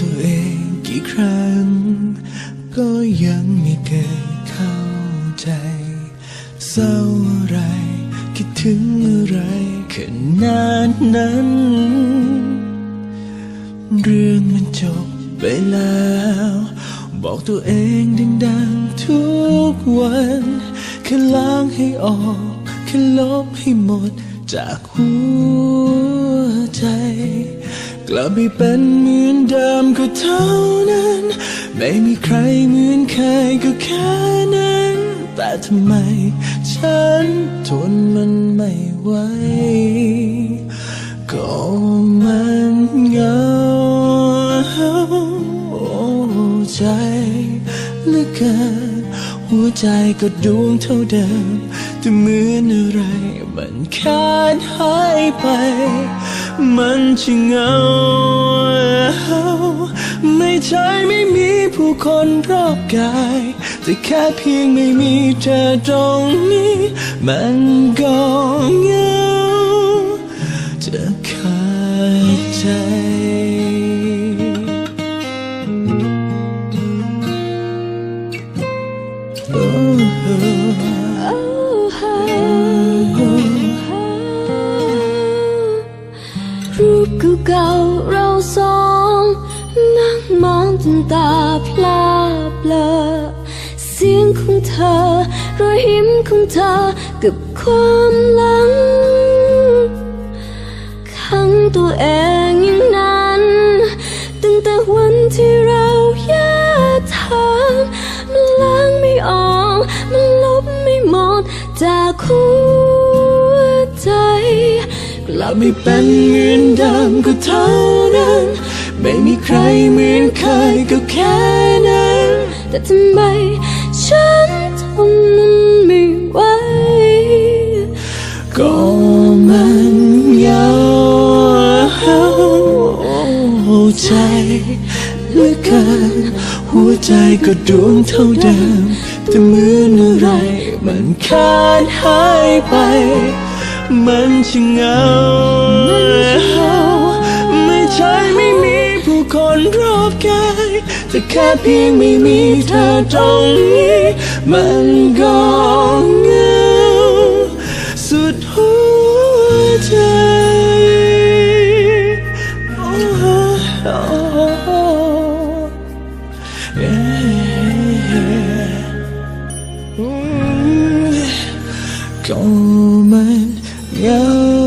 ตัวเองกี่ครั้ง ก็ยังไม่เคยเข้าใจเศร้าอะไร คิดถึงอะไรขนาดนั้น เรื่องมันจบไปแล้ว บอกตัวเองดังๆทุกวันแค่ล้างให้ออกแค่ลบให้หมดจากหัว กลับไปเป็นเหมือนเดิมก็เท่านั้น ไม่มีใครเหมือนเคยก็แค่นั้น แต่ทำไมฉันทนมันไม่ไหวก็มันเหงาใจเหลือเกิน หัวใจก็ดวงเท่าเดิมแต่เหมือนอะไรมันขาดหายไป มันช่างเหงา ไม่ใช่ไม่มีผู้คนรอบกาย แต่แค่เพียงไม่มีเธอตรงนี้ มันก็เงา รูเก่าเราสองนั่งมองจนตาพลาเบลอเสียงของเธอรอยยิ้มของเธอกับความหลังขังตัวเองอย่างนั้น ตั้งแต่วันที่เราแยกทางมันล้างไม่ออก มันลบไม่หมดจากหัวใจ กลับไม่เป็นเหมือนเดิมก็เท่านั้น ไม่มีใครเหมือนเคยก็แค่นั้น แต่ทำไมฉันทนมันไม่ไหวก็มันเหงาใจเหลือเกินหัวใจก็ดวงเท่าเดิม แต่เหมือนอะไรมันขาดหายไป มันช่างเหงาไม่ใช่ไม่มีผู้คนรอบกายแต่แค่เพียงไม่มีเธอตรงนี้ มันก็เหงาสุดหัวใจโอ้โหเอ๊ะอืมก็มัน 有。